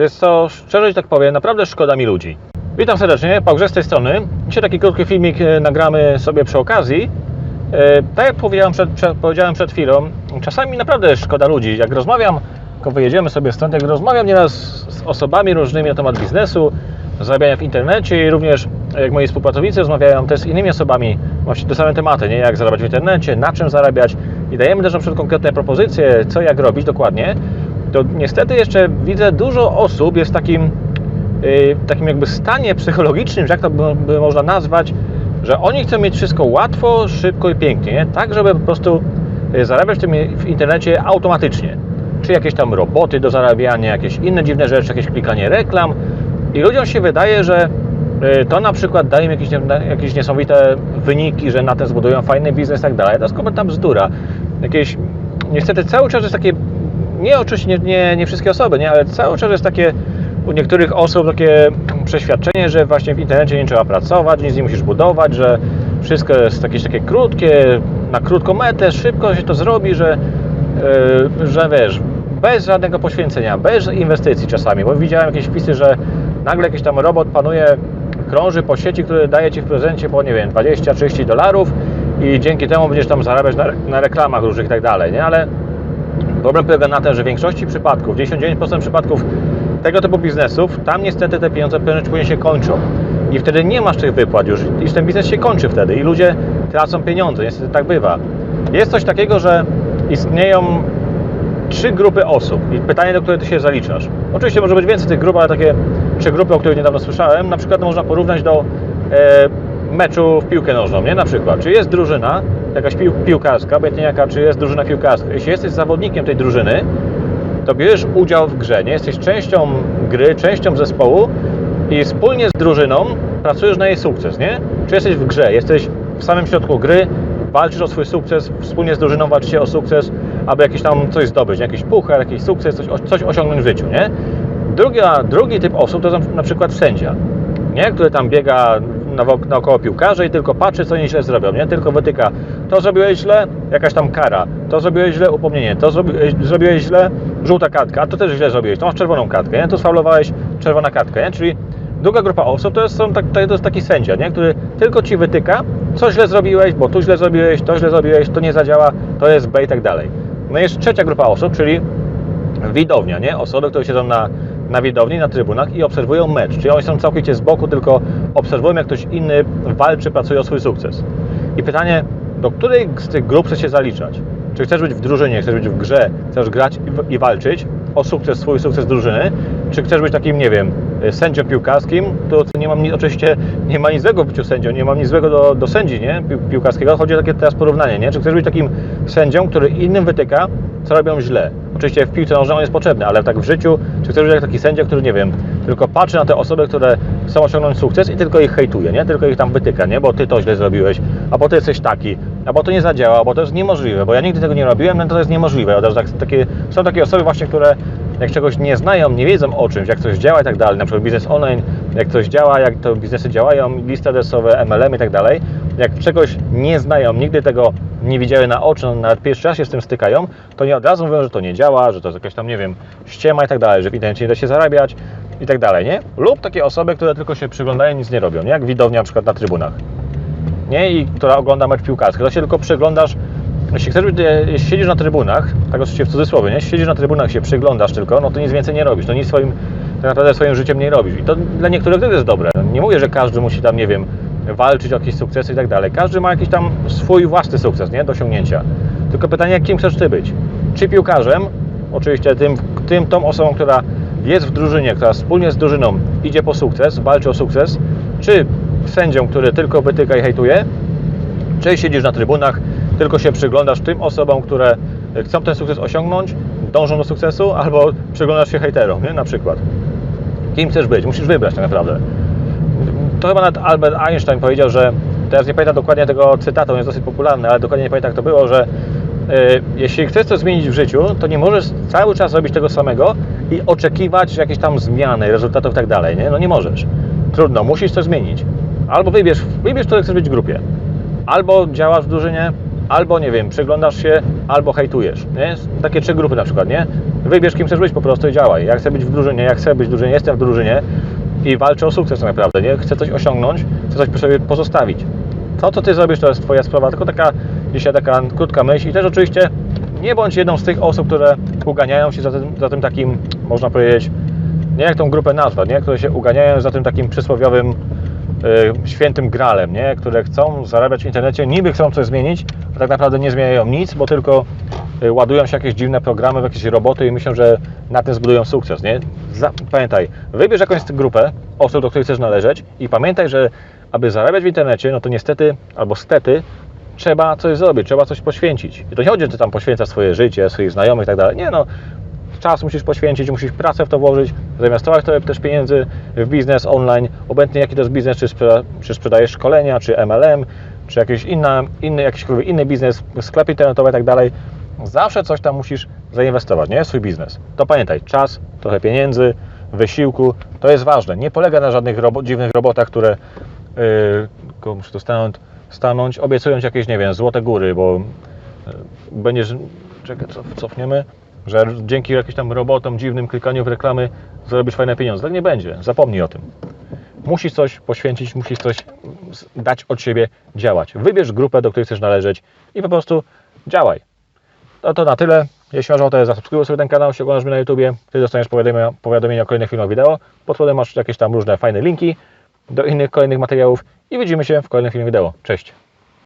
Jest to, szczerze ci tak powiem, naprawdę szkoda mi ludzi. Witam serdecznie, Grzes z tej strony. Dzisiaj taki krótki filmik e, nagramy sobie przy okazji. E, Tak jak powiedziałem przed, powiedziałem przed chwilą, czasami naprawdę szkoda ludzi. Jak rozmawiam, tylko wyjedziemy sobie stąd, jak rozmawiam nieraz z osobami różnymi na temat biznesu, zarabiania w internecie i również jak moi współpracownicy rozmawiają też z innymi osobami właśnie te same tematy, nie? jak zarabiać w internecie, na czym zarabiać i dajemy też na przykład konkretne propozycje, co jak robić dokładnie, to niestety jeszcze widzę dużo osób jest w takim, yy, takim jakby stanie psychologicznym, że jak to by, by można nazwać, że oni chcą mieć wszystko łatwo, szybko i pięknie, nie? tak żeby po prostu yy, zarabiać w tym w internecie automatycznie. Czy jakieś tam roboty do zarabiania, jakieś inne dziwne rzeczy, jakieś klikanie reklam. I ludziom się wydaje, że y, to na przykład daje im jakieś, jakieś niesamowite wyniki, że na tym zbudują fajny biznes i tak dalej. To jest kompletna bzdura. Jakieś, niestety cały czas jest takie, nie oczywiście nie, nie, wszystkie osoby, nie, ale cały czas jest takie u niektórych osób takie przeświadczenie, że właśnie w internecie nie trzeba pracować, nic nie musisz budować, że wszystko jest jakieś takie krótkie, na krótką metę, szybko się to zrobi, że, yy, że wiesz, bez żadnego poświęcenia, bez inwestycji czasami, bo widziałem jakieś wpisy, że nagle jakiś tam robot panuje, krąży po sieci, który daje Ci w prezencie po, nie wiem, 20-30 dolarów i dzięki temu będziesz tam zarabiać na, na reklamach różnych i tak dalej, nie? Ale problem polega na tym, że w większości przypadków, 99% przypadków tego typu biznesów, tam niestety te pieniądze prędzej później się kończą. I wtedy nie masz tych wypłat już, i ten biznes się kończy wtedy i ludzie tracą pieniądze, niestety tak bywa. Jest coś takiego, że istnieją trzy grupy osób i pytanie, do której ty się zaliczasz. Oczywiście może być więcej tych grup, ale takie trzy grupy, o których niedawno słyszałem, na przykład można porównać do e, meczu w piłkę nożną, nie? Na przykład, czy jest drużyna, jakaś pił, piłkarska, obojętnie jaka, czy jest drużyna piłkarska. Jeśli jesteś zawodnikiem tej drużyny, to bierzesz udział w grze, nie? Jesteś częścią gry, częścią zespołu i wspólnie z drużyną pracujesz na jej sukces, nie? Czy jesteś w grze, jesteś w samym środku gry, walczysz o swój sukces, wspólnie z drużyną walczycie o sukces, aby jakiś tam coś zdobyć, jakiś puchar, jakiś sukces, coś, coś osiągnąć w życiu, nie? Druga, drugi typ osób to na przykład sędzia, nie? Który tam biega nawo- naokoło piłkarzy i tylko patrzy, co oni źle zrobią, nie? Tylko wytyka, to zrobiłeś źle, jakaś tam kara, to zrobiłeś źle, upomnienie, to zrobiłeś, zrobiłeś źle, żółta kartka, a to też źle zrobiłeś, to masz czerwoną kartkę, nie? Tu sfaulowałeś, czerwona kartka, nie? Czyli druga grupa osób to jest, tak, to jest taki sędzia, nie? który tylko ci wytyka, co źle zrobiłeś, bo tu źle zrobiłeś, to źle zrobiłeś, to nie zadziała, to jest B i tak dalej. No i jest trzecia grupa osób, czyli widownia, nie? Osoby, które siedzą na, na widowni, na trybunach i obserwują mecz. Czyli oni są całkowicie z boku, tylko obserwują, jak ktoś inny walczy, pracuje o swój sukces. I pytanie, do której z tych grup chcesz się zaliczać? Czy chcesz być w drużynie, chcesz być w grze, chcesz grać i, i walczyć o sukces, swój sukces drużyny? Czy chcesz być takim, nie wiem, sędzią piłkarskim? To nie mam nic, oczywiście nie ma nic złego w byciu sędzią, nie mam nic złego do, do sędzi, nie? Pił, piłkarskiego. Chodzi o takie teraz porównanie, nie? Czy chcesz być takim sędzią, który innym wytyka, co robią źle? Oczywiście w piłce nożnej on jest potrzebny, ale tak w życiu, czy chcesz być jak taki sędzia, który, nie wiem, tylko patrzy na te osoby, które chcą osiągnąć sukces i tylko ich hejtuje, nie? Tylko ich tam wytyka, nie? Bo ty to źle zrobiłeś, albo ty jesteś taki, albo to nie zadziała, bo to jest niemożliwe, bo ja nigdy tego nie robiłem, no to jest niemożliwe. Od razu tak, takie, są takie osoby właśnie, które jak czegoś nie znają, nie wiedzą o czymś, jak coś działa i tak dalej, na przykład biznes online, jak coś działa, jak to biznesy działają, listy adresowe, MLM i tak dalej, jak czegoś nie znają, nigdy tego nie widziały na oczy, no nawet pierwszy raz się z tym stykają, to nie od razu mówią, że to nie działa, że to jest jakaś tam, nie wiem, ściema i tak dalej, że w internecie nie da się zarabiać i tak dalej, nie? Lub takie osoby, które tylko się przyglądają, nic nie robią, nie? Jak widownia na przykład na trybunach nie? I która ogląda mecz piłkarski. To się tylko przyglądasz, jeśli chcesz, e, jeśli siedzisz na trybunach, tak oczywiście w cudzysłowie, nie? Jeśli siedzisz na trybunach, się przyglądasz tylko, no to nic więcej nie robisz, no nic swoim, tak naprawdę swoim życiem nie robisz. I to dla niektórych też jest dobre. Nie mówię, że każdy musi tam, nie wiem, walczyć o jakieś sukcesy i tak dalej. Każdy ma jakiś tam swój własny sukces, nie? Do osiągnięcia. Tylko pytanie, kim chcesz Ty być? Czy piłkarzem, oczywiście tym, tym tą osobą, która jest w drużynie, która wspólnie z drużyną idzie po sukces, walczy o sukces, czy sędzią, który tylko wytyka i hejtuje, czy siedzisz na trybunach, tylko się przyglądasz tym osobom, które chcą ten sukces osiągnąć, dążą do sukcesu, albo przyglądasz się hejterom, nie? na przykład. Kim chcesz być? Musisz wybrać tak naprawdę. To chyba nawet Albert Einstein powiedział, że teraz nie pamiętam dokładnie tego cytatu, on jest dosyć popularny, ale dokładnie nie pamiętam jak to było, że y, jeśli chcesz coś zmienić w życiu, to nie możesz cały czas robić tego samego i oczekiwać jakiejś tam zmiany, rezultatów i tak dalej, nie? No nie możesz. Trudno, musisz coś zmienić. Albo wybierz, wybierz, której chcesz być w grupie. Albo działasz w drużynie, albo nie wiem, przyglądasz się, albo hejtujesz. Nie? Takie trzy grupy na przykład, nie? Wybierz kim chcesz być po prostu i działaj. Jak chcę być w drużynie, jak chcę być w drużynie, jestem w drużynie i walczę o sukces tak naprawdę, nie? Chcę coś osiągnąć, chcę coś po sobie pozostawić. To, co ty zrobisz, to jest twoja sprawa, tylko taka dzisiaj taka krótka myśl i też oczywiście nie bądź jedną z tych osób, które uganiają się za tym, za tym takim, można powiedzieć, nie jak tą grupę nazwać, nie? które się uganiają za tym takim przysłowiowym y, świętym gralem, nie? które chcą zarabiać w internecie, niby chcą coś zmienić, a tak naprawdę nie zmieniają nic, bo tylko ładują się jakieś dziwne programy w jakieś roboty i myślą, że na tym zbudują sukces. Nie? Pamiętaj, wybierz jakąś grupę osób, do której chcesz należeć i pamiętaj, że aby zarabiać w internecie, no to niestety albo stety trzeba coś zrobić, trzeba coś poświęcić. I to nie chodzi, że tam poświęcasz swoje życie, swoich znajomych i tak dalej. Nie no, czas musisz poświęcić, musisz pracę w to włożyć, zainwestować trochę też pieniędzy w biznes online, obojętnie jaki to jest biznes, czy, sprzeda- czy sprzedajesz szkolenia, czy MLM, czy jakiś inny, inny biznes, sklepy internetowe i tak dalej. Zawsze coś tam musisz zainwestować, nie? Swój biznes. To pamiętaj, czas, trochę pieniędzy, wysiłku, to jest ważne. Nie polega na żadnych robo- dziwnych robotach, które yy, muszę to stanąć, stanąć, obiecując jakieś, nie wiem, złote góry, bo yy, będziesz, czekaj, cof, cofniemy, że dzięki jakimś tam robotom, dziwnym klikaniu w reklamy zarobisz fajne pieniądze. Tak nie będzie, zapomnij o tym. Musisz coś poświęcić, musisz coś dać od siebie, działać. Wybierz grupę, do której chcesz należeć i po prostu działaj. No to na tyle. Jeśli masz ochotę, zasubskrybuj sobie ten kanał, jeśli oglądasz mnie na YouTubie, Ty dostaniesz powiadomienia, powiadomienia o kolejnych filmach wideo. Pod spodem masz jakieś tam różne fajne linki do innych kolejnych materiałów i widzimy się w kolejnym filmie wideo. Cześć!